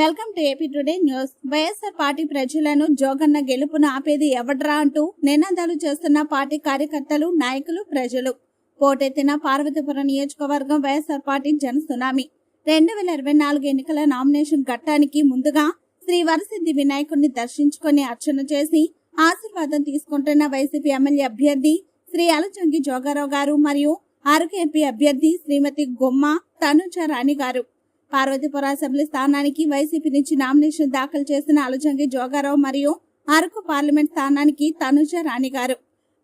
Welcome to AP today news. YSR party ప్రజలను జోగన్న గెలుపును ఆపేది ఎవడ్రా అంటూ నినాదాలు చేస్తున్న పార్టీ కార్యకర్తలు నాయకులు ప్రజలు. పోటెత్తిన పార్వతీపురం నియోజకవర్గం వైఎస్ఆర్ పార్టీ జన సునామీ. రెండు వేల ఇరవై నాలుగు ఎన్నికల నామినేషన్ ఘట్టానికి ముందుగా శ్రీ వరసిద్ధి వినాయకుడిని దర్శించుకొని అర్చన చేసి ఆశీర్వాదం తీసుకుంటున్న వైసీపీ ఎమ్మెల్యే అభ్యర్థి శ్రీ అలచంగి జోగారావు గారు మరియు అరకు ఎంపీ అభ్యర్థి శ్రీమతి గుమ్మ తనుజ రాణి గారు. పార్వతీపుర అసెంబ్లీ స్థానానికి వైసీపీ నుంచి నామినేషన్ దాఖలు చేసిన అలజంగి జోగారావు మరియు అరకు పార్లమెంట్ స్థానానికి తనుజ రాణి గారు.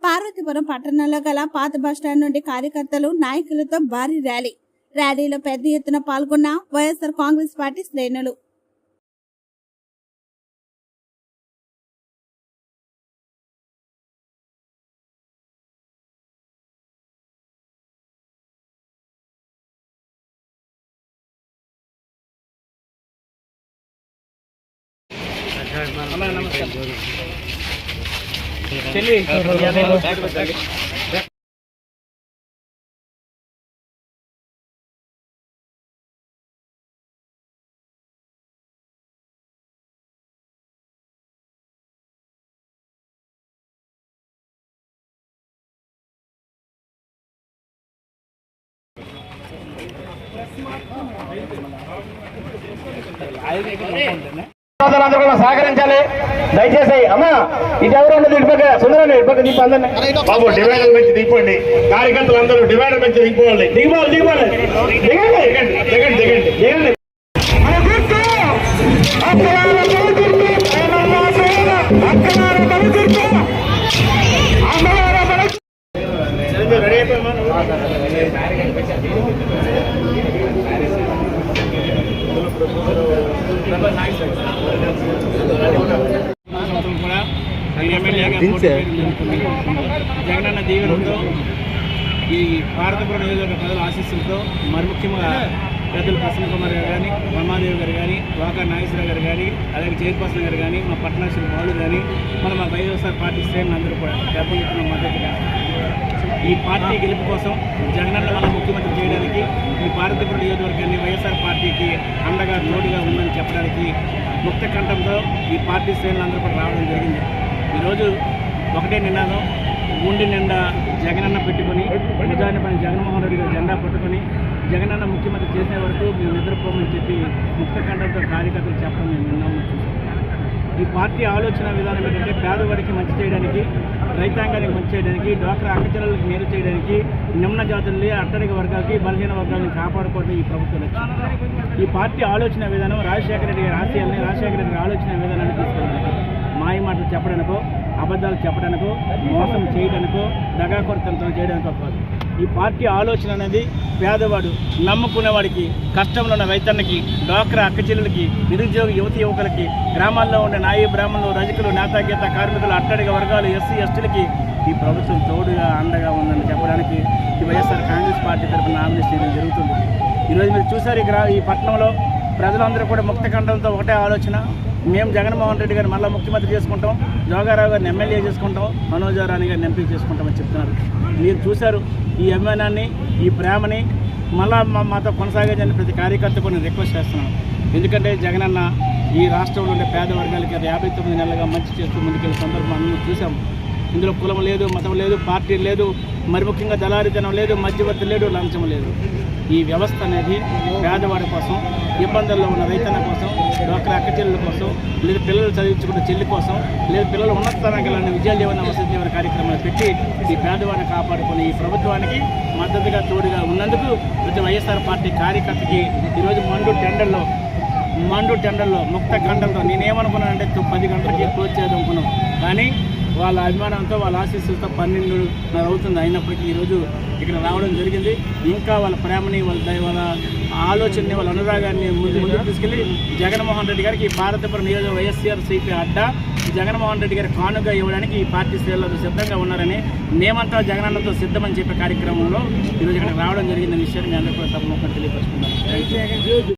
పార్వతీపురం పట్టణంలో గల పాత బస్టాండ్ నుండి కార్యకర్తలు నాయకులతో భారీ ర్యాలీ. ర్యాలీలో పెద్ద ఎత్తున పాల్గొన్న వైఎస్ఆర్ కాంగ్రెస్ పార్టీ శ్రేణులు. चलिए आएगा సోదరులందరూ కూడా సహకరించాలి. దయచేసి అమ్మా ఇది ఎవరు ఉండదు ఇటుపక్క సుందరండి ఇటుపక్క దీపం అందరినీ. బాబు డివైడర్ పెంచి దిగిపోండి కార్యకర్తలు అందరూ డివైడర్ పెంచి దిగిపోవాలి దిగిపోవాలి దిగిపోవాలి దిగండి దిగండి దిగండి దిగండి. రెడీ అయిపోయామా జగనన్న దీవెనతో ఈ భారతపురం నియోజకవర్గ ప్రజల ఆశీస్సులతో మరి ముఖ్యంగా పెద్దలు ప్రసన్న కుమార్ గారు కానీ బ్రహ్మాదేవి గారు కానీ వాకా నాగేశ్వర గారు కానీ అలాగే చైర్పర్సన్ గారు కానీ మా పట్టణాశ్రీ బాలు కానీ మన మా వైఎస్ఆర్ పార్టీ శ్రేణులు అందరూ కూడా పెద్ద మద్దతుగా ఈ పార్టీ గెలుపు కోసం జగనన్న మన ముఖ్యమంత్రి చేయడానికి ఈ భారతపురం నియోజకవర్గాన్ని వైఎస్ఆర్ పార్టీకి అండగా తోడుగా ఉందని చెప్పడానికి ముక్త కంఠంతో ఈ పార్టీ శ్రేణులందరూ కూడా రావడం జరిగింది. ఈరోజు ఒకటే నినాదం గుండె నిండా జగనన్న పెట్టుకొని నిజాన్ని పని జగన్మోహన్ రెడ్డి గారు జెండా పట్టుకొని జగనన్న ముఖ్యమంత్రి చేసే వరకు మేము నిద్రపోమని చెప్పి ముక్తఖండంతో కార్యకర్తలు చెప్పడం మేము విన్నాము ఈ పార్టీ ఆలోచన విధానం ఏంటంటే పేదవాడికి మంచి చేయడానికి రైతాంగానికి మంచి చేయడానికి డ్వాక్రా అక్కచెల్లెలకు మేలు చేయడానికి నిమ్న జాతుల్ని అట్టడిక వర్గాలకి బలహీన వర్గాలను కాపాడుకోవడం ఈ ప్రభుత్వం ఈ పార్టీ ఆలోచన విధానం రాజశేఖర రెడ్డి గారి ఆశయాల్ని రాజశేఖర రెడ్డి ఆలోచన విధానాన్ని తీసుకెళ్ళడానికి మాయ మాటలు చెప్పడానికో అబద్ధాలు చెప్పడానికో మోసం చేయడానికో దగాకొరతంతో చేయడానికో కాదు ఈ పార్టీ ఆలోచన అనేది పేదవాడు నమ్ముకునేవాడికి కష్టంలో ఉన్న రైతన్నకి డ్వాక్రా అక్కచెల్లెలకి నిరుద్యోగ యువతి యువకులకి గ్రామాల్లో ఉండే నాయి బ్రాహ్మణులు రజకులు నేతాగీత కార్మికులు అట్టడిగ వర్గాలు ఎస్సీ ఎస్టీలకి ఈ ప్రభుత్వం తోడుగా అండగా ఉందని చెప్పడానికి ఈ వైఎస్ఆర్ కాంగ్రెస్ పార్టీ తరఫున నామినేషన్ చేయడం జరుగుతుంది. ఈరోజు మీరు చూసారు ఈ గ్రా ఈ పట్టణంలో ప్రజలందరూ కూడా ముక్త ఒకటే ఆలోచన మేము జగన్మోహన్ రెడ్డి గారిని మళ్ళీ ముఖ్యమంత్రి చేసుకుంటాం జోగారావు గారిని ఎమ్మెల్యే చేసుకుంటాం మనోజ రాణి గారిని ఎంపీ చేసుకుంటామని చెప్తున్నారు. మీరు చూశారు ఈ అభిమానాన్ని ఈ ప్రేమని మళ్ళా మా మాతో కొనసాగించని ప్రతి కార్యకర్త నేను రిక్వెస్ట్ చేస్తున్నాను. ఎందుకంటే జగనన్న ఈ రాష్ట్రంలో ఉండే పేద వర్గాలకి యాభై తొమ్మిది నెలలుగా మంచి చేస్తూ ముందుకెళ్ళే సందర్భం అందరూ చూసాము ఇందులో కులం లేదు మతం లేదు పార్టీ లేదు మరి ముఖ్యంగా దళారితనం లేదు మధ్యవర్తి లేడు లంచం లేదు. ఈ వ్యవస్థ అనేది పేదవాడి కోసం ఇబ్బందుల్లో ఉన్న రైతన్న కోసం డాక్టర్ అక్కచెల్లెల కోసం లేదా పిల్లలు చదివించుకున్న చెల్లి కోసం లేదా పిల్లలు ఉన్నత స్థానానికి వెళ్ళిన విద్యా జీవన వసతి జీవన కార్యక్రమాలు పెట్టి ఈ పేదవాడిని కాపాడుకుని ఈ ప్రభుత్వానికి మద్దతుగా తోడుగా ఉన్నందుకు ప్రతి వైఎస్ఆర్ పార్టీ కార్యకర్తకి ఈరోజు మండు టెండర్లో మండు టెండర్లో ముక్త గంటలతో నేనేమనుకున్నానంటే పది గంటలకి క్లోజ్ అనుకున్నాం. కానీ వాళ్ళ అభిమానంతో వాళ్ళ ఆశీస్సులతో పన్నెండున్నర అవుతుంది అయినప్పటికీ ఈరోజు ఇక్కడ రావడం జరిగింది. ఇంకా వాళ్ళ ప్రేమని వాళ్ళ వాళ్ళ ఆలోచనని వాళ్ళ అనురాగాన్ని ముందు ముందుకు తీసుకెళ్ళి జగన్మోహన్ రెడ్డి గారికి ఈ భారతపురం నియోజక వైఎస్ఆర్ సిపి అడ్డా జగన్మోహన్ రెడ్డి గారి కానుగా ఇవ్వడానికి ఈ పార్టీ శ్రేణులతో సిద్ధంగా ఉన్నారని మేమంతా జగనన్నతో సిద్ధమని చెప్పే కార్యక్రమంలో ఈరోజు ఇక్కడ రావడం జరిగిందనే విషయాన్ని మీ అందరికీ కూడా తప్పకుండా తెలియపరుచుకున్నాను